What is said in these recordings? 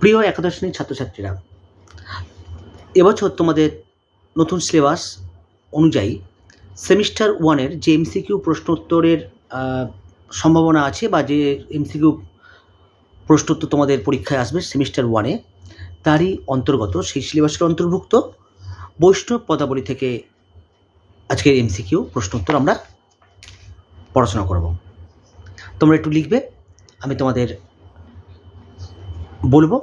প্রিয় একাদশ শ্রেণির ছাত্রছাত্রীরা, এবছর তোমাদের নতুন সিলেবাস অনুযায়ী সেমিস্টার ওয়ানের যে এমসিকিউ প্রশ্ন উত্তরের সম্ভাবনা আছে বা যে এমসিকিউ প্রশ্নোত্তর তোমাদের পরীক্ষায় আসবে সেমিস্টার ওয়ানে, তারই অন্তর্গত, সেই সিলেবাসের অন্তর্ভুক্ত বৈষ্ণব পদাবলী থেকে আজকের এমসিকিউ প্রশ্নোত্তর আমরা পড়াশোনা করব। তোমরা একটু লিখবে, আমি তোমাদের বলব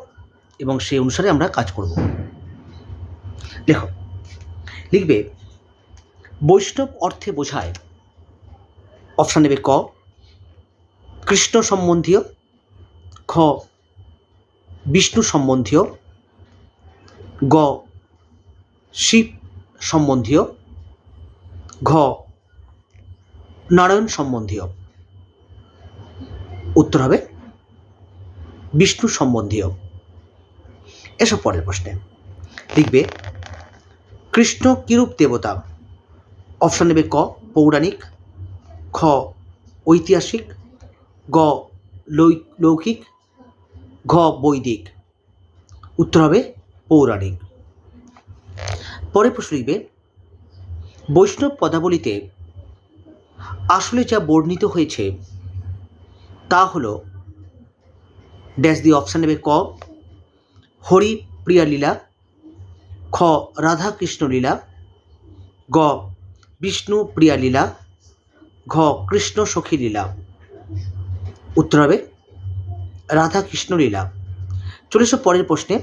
এবং সেই অনুসারে আমরা কাজ করব। লেখো লিখবে, বৈষ্ণব অর্থে বোঝায়। অপশান নেবে ক, কৃষ্ণ সম্বন্ধীয়। খ, বিষ্ণু সম্বন্ধীয়। গ, শিব সম্বন্ধীয়। ঘ, নারায়ণ সম্বন্ধীয়। উত্তর হবে বিষ্ণু সম্বন্ধীয়। এসব পরের প্রশ্নে। লিখবে, কৃষ্ণ কিরূপ দেবতা? অপশান নেবে ক, পৌরাণিক, খ, ঐতিহাসিক, গ, লৈক- লৌকিক, ঘ, বৈদিক। উত্তর হবে পৌরাণিক। পরে প্রশ্ন লিখবে, বৈষ্ণব পদাবলিতে আসলে যা বর্ণিত হয়েছে, তা হলো ড্যাশ দিয়ে অপশান নেবে ক, হরি প্রিয়া লীলা, খ রাধা কৃষ্ণ লীলা, গ, বিষ্ণু প্রিয়া লীলা, ঘ, কৃষ্ণ সখী লীলা। উত্তর হবে রাধা কৃষ্ণ লীলা। চলে পরের প্রশ্নে।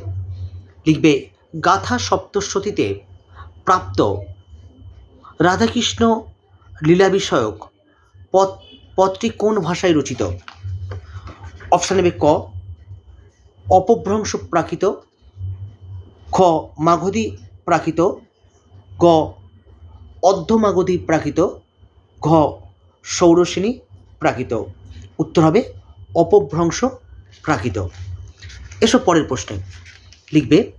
লিখবে, গাথা সপ্তশতীতে প্রাপ্ত রাধাকৃষ্ণ লীলা বিষয়ক পদ পদটি কোন ভাষায় রচিত? অপশান নেবে ক অপভ্রংশ প্রাকৃত, খ মাগধী প্রাকৃত, গ অর্ধমাগধী প্রাকৃত, ঘ সৌরসেনী প্রাকৃত। উত্তর হবে অপভ্রংশ প্রাকৃত। এসব পরের প্রশ্নে। লিখবে,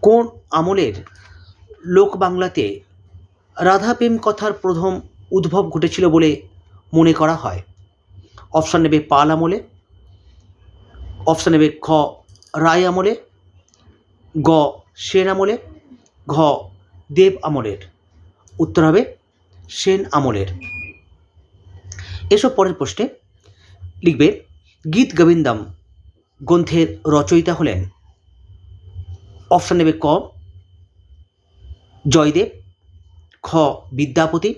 কোন আমলের লোক বাংলাতে রাধাপ্রেম কথার প্রথম উদ্ভব ঘটেছিল বলে মনে করা হয়? অপশান নেবে পাল আমলে অপশান নেবে খ, রায় আমলে, গ, সেন আমলে, ঘ, দেব আমলের। উত্তর হবে সেন আমলের। এসব পরের প্রশ্নে লিখবে, গীত গোবিন্দম গ্রন্থের রচয়িতা হলেন। অপশান নেবে ক, জয়দেব, খ, বিদ্যাপতি,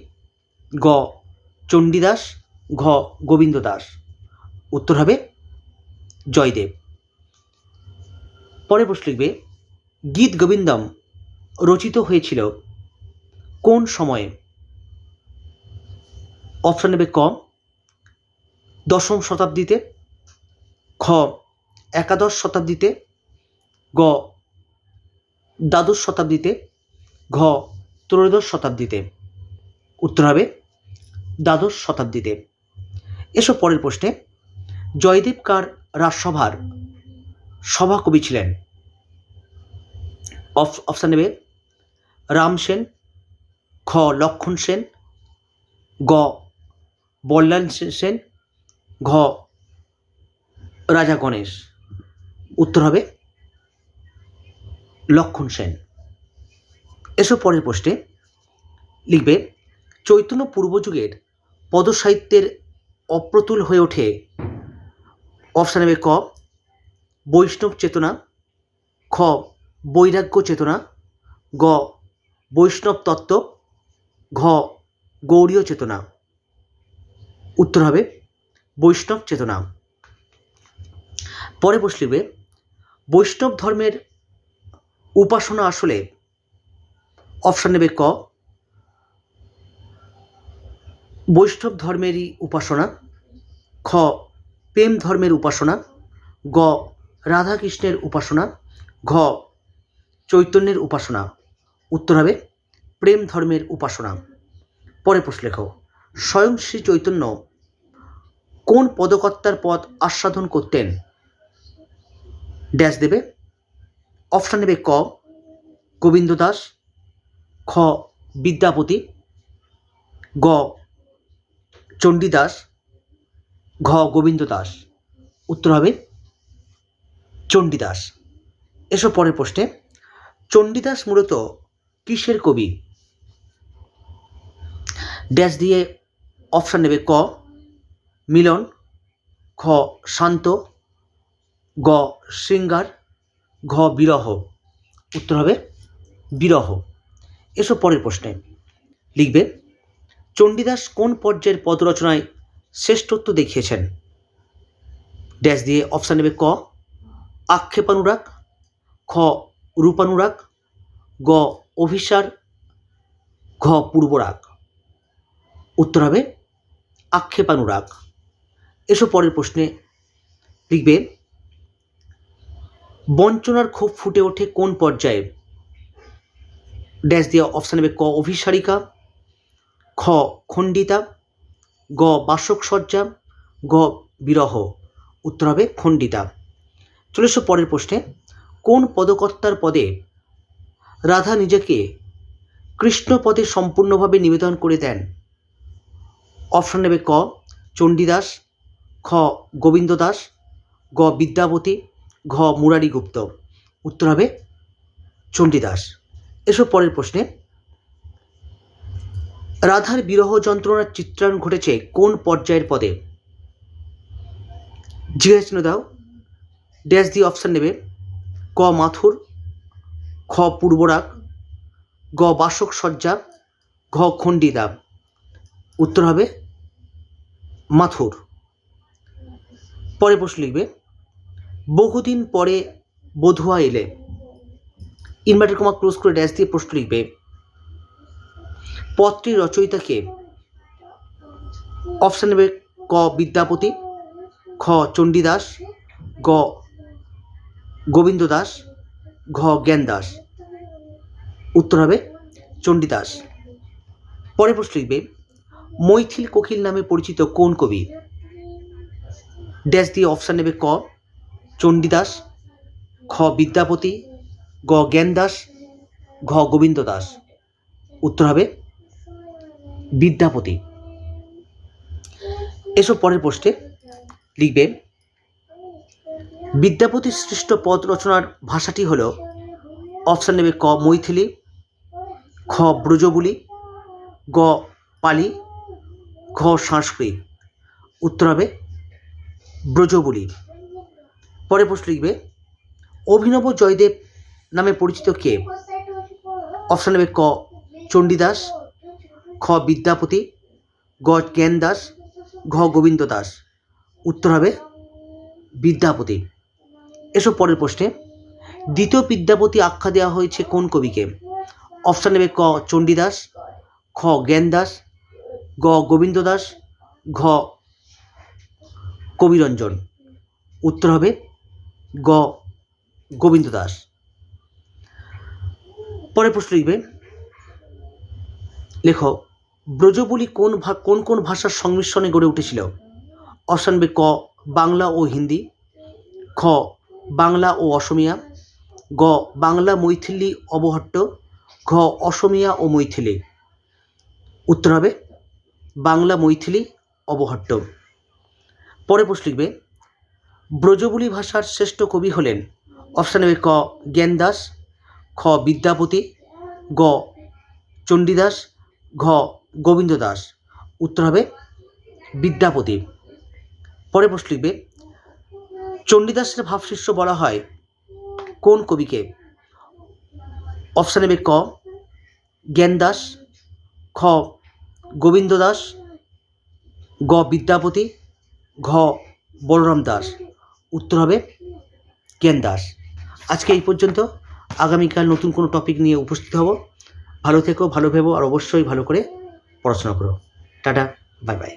গ, চণ্ডীদাস, ঘ গোবিন্দ দাস উত্তর হবে জয়দেব। পরে প্রশ্ন লিখবে, গীত গোবিন্দম রচিত হয়েছিল কোন সময়ে? অপশন নেবে ক, দশম শতাব্দীতে, খ, একাদশ শতাব্দীতে, গ, দ্বাদশ শতাব্দীতে, ঘ, ত্রয়োদশ শতাব্দীতে। উত্তর হবে দ্বাদশ শতাব্দীতে। এসব পরের প্রশ্নে, জয়দেব কার রাজসভার সভাকবি ছিলেন অপ- অপশান নেবে রাম সেন, খ, লক্ষণ সেন, গ, বল্লাল সেন, ঘ, রাজা গণেশ। উত্তর হবে লক্ষণ সেন। এসব পরের পোস্টে লিখবে, চৈতন্য পূর্বযুগের পদসাহিত্যের অপ্রতুল হয়ে ওঠে অপশান নেবে ক, বৈষ্ণব চেতনা, খ, বৈরাগ্য চেতনা, গ, বৈষ্ণব তত্ত্ব, ঘ, গৌরীয় চেতনা। উত্তর হবে বৈষ্ণব চেতনা। পরে বসলিবে বৈষ্ণব ধর্মের উপাসনা আসলে? অপশান নেবে ক, বৈষ্ণব ধর্মেরই উপাসনা, খ প্রেম ধর্মের উপাসনা, গ, রাধাকৃষ্ণের উপাসনা, ঘ, চৈতন্যের উপাসনা। উত্তর হবে, প্রেম ধর্মের উপাসনা। পরে প্রশ্ন লেখো, স্বয়ং শ্রী চৈতন্য কোন পদকর্তার পদ আস্বাদন করতেন? ড্যাশ দেবে, অপশান নেবে ক, গোবিন্দ দাস, খ, বিদ্যাপতি, গ, চণ্ডীদাস ঘ গোবিন্দ দাস। উত্তর হবে চণ্ডীদাস। এসব পরের প্রশ্নে। চণ্ডীদাস মূলত কিসের কবি? ড্যাশ দিয়ে অপশান নেবে ক, মিলন, খ শান্ত, গ শৃঙ্গার, ঘ বিরহ। উত্তর হবে বিরহ। এসব পরের প্রশ্নে। লিখবে, চণ্ডীদাস কোন পর্যায়ের পদ রচনায় শ্রেষ্ঠত্ব দেখিয়েছেন। ড্যাশ দিয়ে অপশান নেবে ক, আক্ষেপানুরাগ, খ, রূপানুরাগ, গ, অভিসার, ঘ, পূর্বরাগ। উত্তর হবে আক্ষেপানুরাগ। এসব পরের প্রশ্নে লিখবে, বঞ্চনার ক্ষোভ ফুটে ওঠে কোন পর্যায়ে? ড্যাশ দিয়ে অপশান নেবে ক, অভিসারিকা, খ, খণ্ডিতা গ বাসক সজ্জা গ বিরহ উত্তর হবে খণ্ডিতা। চলে পরের প্রশ্নে। কোন পদকর্তার পদে রাধা নিজেকে কৃষ্ণ পদে সম্পূর্ণভাবে নিবেদন করে দেন? অপশন নেবে ক, চণ্ডীদাস, খ গোবিন্দ দাস গ বিদ্যাপতি ঘ মুরারি গুপ্ত উত্তর হবে চণ্ডীদাস। এসব পরের প্রশ্নে। রাধার বিরহ যন্ত্রণার চিত্রায়ণ ঘটেছে কোন পর্যায়ের পদে? জিজ্ঞাসা দাও। ড্যাশ দিয়ে অপশান নেবে। ক মাথুর, খ পূর্বরাগ, গ বাসক সজ্জা ঘ খণ্ডিতা। উত্তর হবে মাথুর। পরে প্রশ্ন লিখবে, বহুদিন পরে বধুয়া এলে। ইনভার্টার কমা ক্লোজ করে ড্যাশ দিয়ে প্রশ্ন লিখবে পত্রী রচয়িতাকে অপশান নেবে ক বিদ্যাপতি, খ চণ্ডীদাস, গ গোবিন্দ দাস ঘ জ্ঞান দাস উত্তর হবে চণ্ডীদাস। পরে প্রশ্ন লিখবে, মৈথিল কোকিল নামে পরিচিত কোন কবি? ড্যাশ দিয়ে অপশান নেবে ক, চণ্ডীদাস, খ বিদ্যাপতি, গ জ্ঞান দাস ঘ গোবিন্দ দাস উত্তর হবে বিদ্যাপতি। এসব পরের প্রশ্নে লিখবে, বিদ্যাপতির সৃষ্ট পদ রচনার ভাষাটি হল অপশান নেবে ক, মৈথিলি, খ, ব্রজবুলি, গ, পালি, ঘ সংস্কৃত উত্তর হবে ব্রজবুলি। পরে প্রশ্ন লিখবে, অভিনব জয়দেব নামে পরিচিত কে? অপশান নেবে ক, চণ্ডীদাস খ বিদ্যাপতি, গ জ্ঞান দাস, ঘ গোবিন্দ দাস। উত্তর হবে বিদ্যাপতি। এসব পরের প্রশ্নে। দ্বিতীয় বিদ্যাপতি আখ্যা দেওয়া হয়েছে কোন কবিকে? অপশান নেবে ক চণ্ডীদাস, খ জ্ঞান দাস, গ গোবিন্দ দাস, ঘ কবিরঞ্জন। উত্তর হবে গ গোবিন্দ দাস। পরের প্রশ্ন লিখবে। লেখো ব্রজবুলি কোন ভা, কোন কোন ভাষার সংমিশ্রণে গড়ে উঠেছিল? অপশান বে ক, বাংলা ও হিন্দি। খ, বাংলা ও অসমিয়া। গ, বাংলা মৈথিলি অবহট্ট। ঘ, অসমিয়া ও মৈথিলি। উত্তর হবে, বাংলা মৈথিলি অবহট্ট। পরে প্রশ্ন লিখবে, ব্রজবুলি ভাষার শ্রেষ্ঠ কবি হলেন অপশান নেবে ক জ্ঞান দাস খ, বিদ্যাপতি, গ, চণ্ডীদাস, ঘ গোবিন্দ দাস। উত্তর হবে বিদ্যাপতি পরে প্রশ্ন লিখবে, চণ্ডীদাসের ভাবশিষ্য বলা হয় কোন কবিকে? অপশান ক, জ্ঞান দাস, খ, গোবিন্দ দাস, গ বিদ্যাপতি ঘ, বলরাম দাস। উত্তর হবে জ্ঞান দাস। আজকে এই পর্যন্ত। আগামীকাল নতুন কোনো টপিক নিয়ে উপস্থিত হব। ভালো থেকো, ভালো ভেবো, আর অবশ্যই ভালো করে পড়াশোনা করো। Tata bye bye